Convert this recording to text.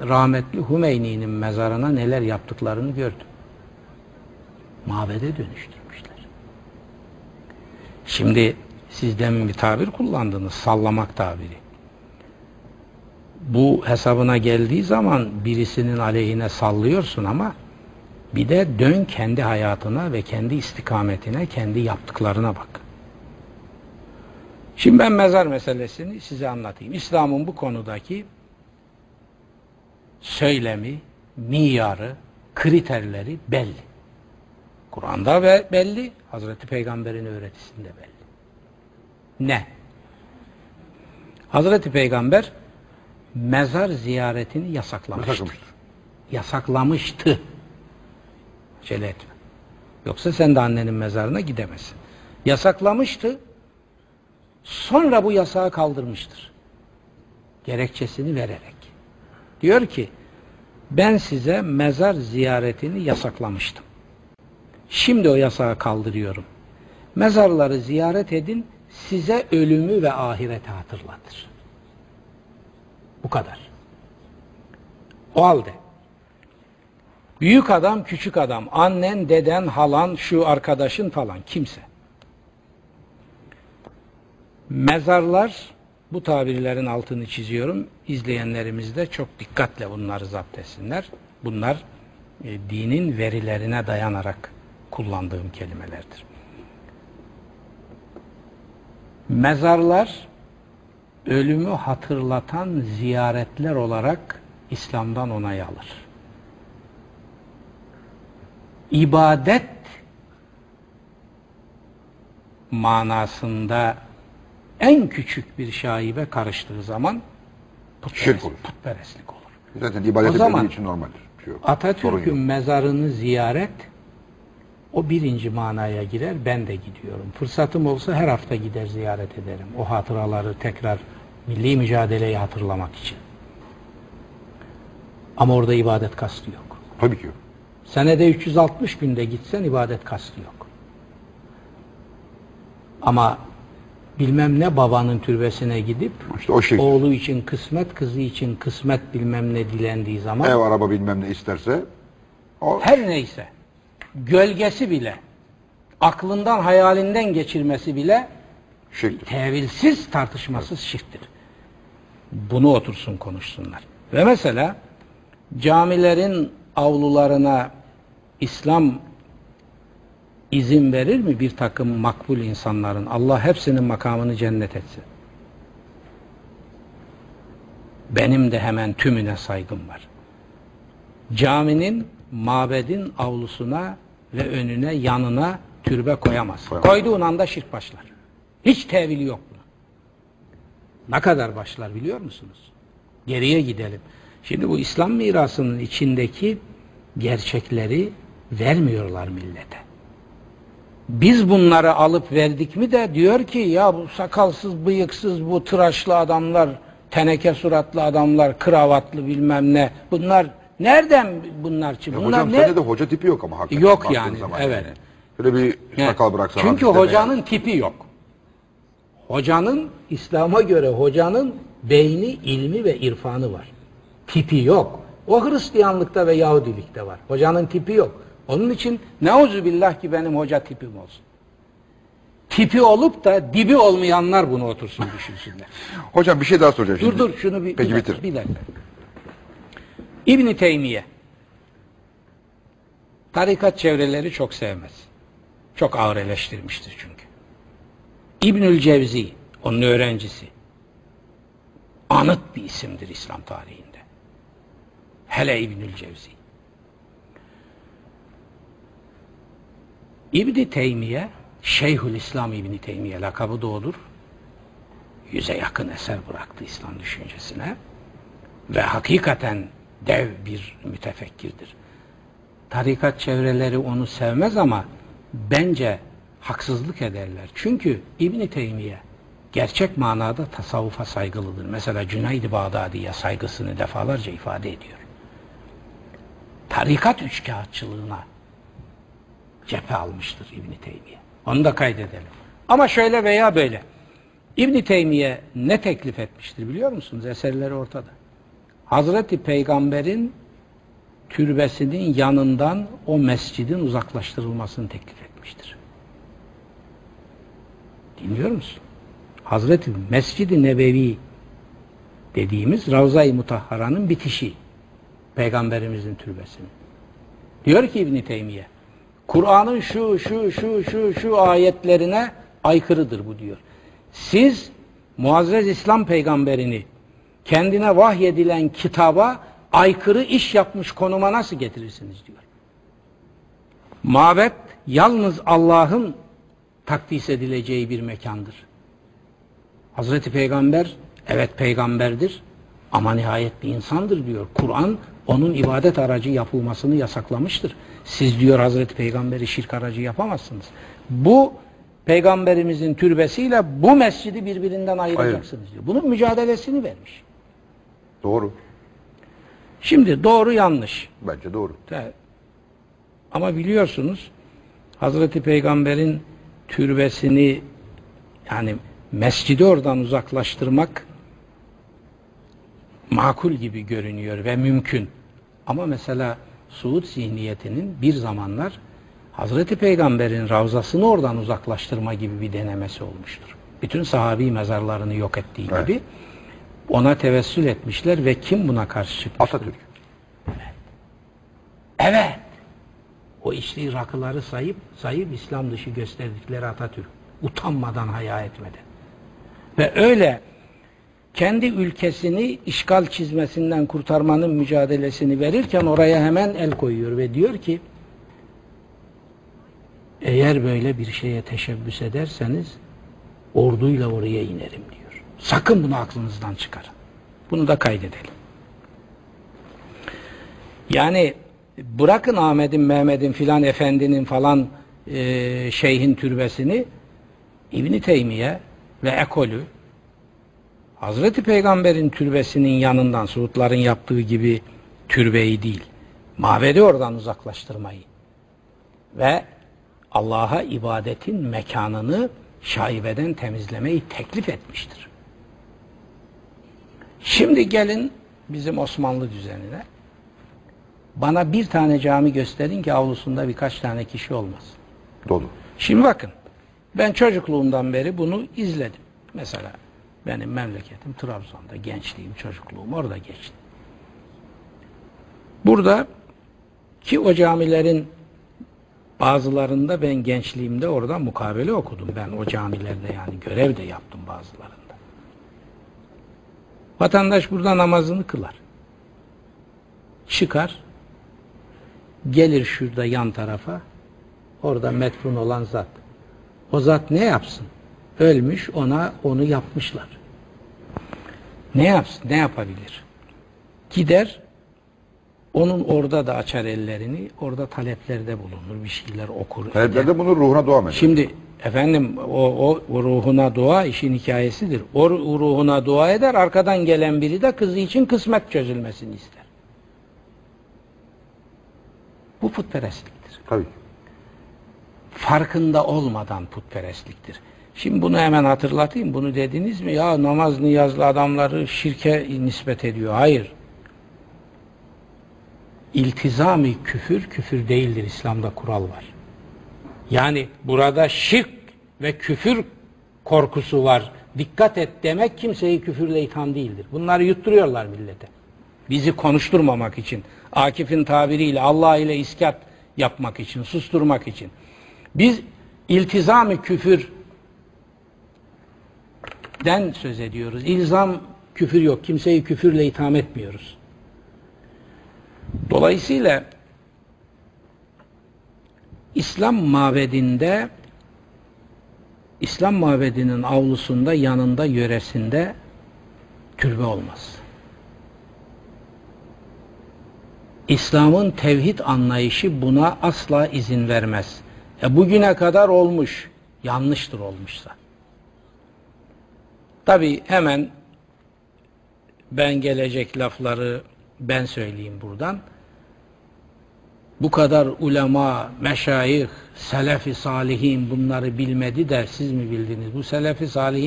rahmetli Hümeyni'nin mezarına neler yaptıklarını gördüm. Mabede dönüştürmüşler. Şimdi siz demin bir tabir kullandınız, sallamak tabiri. Bu hesabına geldiği zaman birisinin aleyhine sallıyorsun ama bir de dön kendi hayatına ve kendi istikametine, kendi yaptıklarına bak. Şimdi ben mezar meselesini size anlatayım. İslam'ın bu konudaki söylemi, miyarı, kriterleri belli. Kur'an'da belli, Hazreti Peygamber'in öğretisinde belli. Ne? Hazreti Peygamber mezar ziyaretini yasaklamıştı. Yasaklamıştır. Yasaklamıştı. Acele etme. Yoksa sen de annenin mezarına gidemezsin. Yasaklamıştı. Sonra bu yasağı kaldırmıştır. Gerekçesini vererek. Diyor ki ben size mezar ziyaretini yasaklamıştım. Şimdi o yasağı kaldırıyorum. Mezarları ziyaret edin, size ölümü ve ahireti hatırlatır. Bu kadar. O halde büyük adam, küçük adam, annen, deden, halan, şu arkadaşın falan kimse. Mezarlar bu tabirlerin altını çiziyorum. İzleyenlerimiz de çok dikkatle bunları zapt etsinler. Bunlar e, dinin verilerine dayanarak kullandığım kelimelerdir. Mezarlar ölümü hatırlatan ziyaretler olarak İslam'dan onay alır. İbadet manasında en küçük bir şaibe karıştığı zaman Şirk olur. putperestlik olur. Zaten ibadet edildiği için normaldir. Şey Atatürk'ün mezarını ziyaret o birinci manaya girer. Ben de gidiyorum. Fırsatım olsa her hafta gider ziyaret ederim. O hatıraları tekrar milli mücadeleyi hatırlamak için. Ama orada ibadet kastı yok. Tabii ki yok. Senede 360 günde gitsen ibadet kastı yok. Ama bilmem ne babanın türbesine gidip İşte o şirk. oğlu için kısmet, kızı için kısmet bilmem ne dilendiği zaman Ev, araba bilmem ne isterse o her neyse gölgesi bile aklından hayalinden geçirmesi bile şirktir. tevilsiz tartışmasız şirktir. Bunu otursun konuşsunlar. Ve mesela camilerin avlularına İslam izin verir mi bir takım makbul insanların? Allah hepsinin makamını cennet etsin. Benim de hemen tümüne saygım var. Caminin, mabedin avlusuna ve önüne, yanına türbe koyamaz. Koyamaz. Koyduğun anda şirk başlar. Hiç tevili yok buna. Ne kadar başlar biliyor musunuz? Geriye gidelim. Şimdi bu İslam mirasının içindeki gerçekleri vermiyorlar millete. Biz bunları alıp verdik mi de diyor ki ya bu sakalsız, bıyıksız, bu tıraşlı adamlar, teneke suratlı adamlar, kravatlı bilmem ne. Bunlar nereden bunlar çıktı? Bunlar hocam ne? sende de hoca tipi yok ama hakikaten. Yok yani, zaman evet. Böyle bir sakal bıraksan. Çünkü hocanın tipi yok. Hocanın, İslam'a göre hocanın beyni, ilmi ve irfanı var. Tipi yok. O Hristiyanlıkta ve Yahudilikte var. Hocanın tipi yok. Onun için neuzu billah ki benim hoca tipim olsun. Tipi olup da dibi olmayanlar bunu otursun düşünsünler. Hocam bir şey daha soracağım dur şimdi. dur şunu bir, Peki bir dakika, bitir. bir dakika. İbni Teymiye tarikat çevreleri çok sevmez. Çok ağır eleştirmiştir çünkü. İbnül Cevzi onun öğrencisi. Anıt bir isimdir İslam tarihinde. Hele İbnül Cevzi. İbni Teymiye, Şeyhül İslam İbni Teymiye lakabı da odur. Yüze yakın eser bıraktı İslam düşüncesine ve hakikaten dev bir mütefekkirdir. Tarikat çevreleri onu sevmez ama bence haksızlık ederler. Çünkü İbni Teymiye gerçek manada tasavvufa saygılıdır. Mesela Cüneyd-i Bağdadi'ye saygısını defalarca ifade ediyor. Tarikat üçkağıtçılığına cephe almıştır İbni Teymiye. Onu da kaydedelim. Ama şöyle veya böyle. İbni Teymiye ne teklif etmiştir biliyor musunuz? Eserleri ortada. Hazreti Peygamber'in türbesinin yanından o mescidin uzaklaştırılmasını teklif etmiştir. Dinliyor musun? Hazreti Mescid-i Nebevi dediğimiz Ravza-i Mutahhara'nın bitişi. Peygamberimizin türbesinin. Diyor ki İbn Teymiye, Kur'an'ın şu şu şu şu şu ayetlerine aykırıdır bu diyor. Siz Muazzez İslam peygamberini kendine vahyedilen kitaba aykırı iş yapmış konuma nasıl getirirsiniz diyor. Mabet yalnız Allah'ın takdis edileceği bir mekandır. Hazreti Peygamber evet peygamberdir ama nihayet bir insandır diyor. Kur'an onun ibadet aracı yapılmasını yasaklamıştır. Siz diyor Hazreti Peygamberi şirk aracı yapamazsınız. Bu peygamberimizin türbesiyle bu mescidi birbirinden ayıracaksınız diyor. Bunun mücadelesini vermiş. Doğru. Şimdi doğru yanlış. Bence doğru. Evet. Ama biliyorsunuz Hazreti Peygamber'in türbesini yani mescidi oradan uzaklaştırmak makul gibi görünüyor ve mümkün. Ama mesela Suud zihniyetinin bir zamanlar Hazreti Peygamber'in ravzasını oradan uzaklaştırma gibi bir denemesi olmuştur. Bütün sahabi mezarlarını yok ettiği Evet. gibi ona tevessül etmişler ve kim buna karşı çıkmış? Atatürk. Evet. O içtiği rakıları sayıp sayıp İslam dışı gösterdikleri Atatürk. Utanmadan haya etmeden. Ve öyle kendi ülkesini işgal çizmesinden kurtarmanın mücadelesini verirken oraya hemen el koyuyor ve diyor ki eğer böyle bir şeye teşebbüs ederseniz orduyla oraya inerim diyor. Sakın bunu aklınızdan çıkarın. Bunu da kaydedelim. Yani bırakın Ahmet'in, Mehmet'in filan efendinin falan e, şeyhin türbesini İbn Teymiye ve ekolü Hazreti Peygamber'in türbesinin yanından Suudların yaptığı gibi türbeyi değil, mabedi oradan uzaklaştırmayı ve Allah'a ibadetin mekanını şaibeden temizlemeyi teklif etmiştir. Şimdi gelin bizim Osmanlı düzenine. Bana bir tane cami gösterin ki avlusunda birkaç tane kişi olmasın. Dolu. Şimdi bakın, ben çocukluğumdan beri bunu izledim. Mesela benim memleketim Trabzon'da, gençliğim, çocukluğum orada geçti. Burada ki o camilerin bazılarında ben gençliğimde orada mukabele okudum. Ben o camilerde yani görev de yaptım bazılarında. Vatandaş burada namazını kılar. Çıkar, gelir şurada yan tarafa, orada metfun olan zat. O zat ne yapsın? Ölmüş, ona onu yapmışlar. Ne yapsın? Ne yapabilir? Gider, onun orada da açar ellerini, orada taleplerde bulunur, bir şeyler okur. Taleplerde bunu ruhuna dua mı? Şimdi efendim o, o, o ruhuna dua işin hikayesidir. O ru- ruhuna dua eder, arkadan gelen biri de kızı için kısmet çözülmesini ister. Bu putperestliktir. Tabii. Farkında olmadan putperestliktir. Şimdi bunu hemen hatırlatayım. Bunu dediniz mi? Ya namaz niyazlı adamları şirke nispet ediyor. Hayır. İltizami küfür, küfür değildir. İslam'da kural var. Yani burada şirk ve küfür korkusu var. Dikkat et demek kimseyi küfürle itham değildir. Bunları yutturuyorlar millete. Bizi konuşturmamak için, Akif'in tabiriyle Allah ile iskat yapmak için, susturmak için. Biz iltizami küfür den söz ediyoruz. İlzam küfür yok. Kimseyi küfürle itham etmiyoruz. Dolayısıyla İslam mabedinde İslam mabedinin avlusunda yanında yöresinde türbe olmaz. İslam'ın tevhid anlayışı buna asla izin vermez. E bugüne kadar olmuş. Yanlıştır olmuşsa. Tabi hemen ben gelecek lafları ben söyleyeyim buradan. Bu kadar ulema, meşayih, selefi salihin bunları bilmedi de siz mi bildiniz? Bu selefi salihin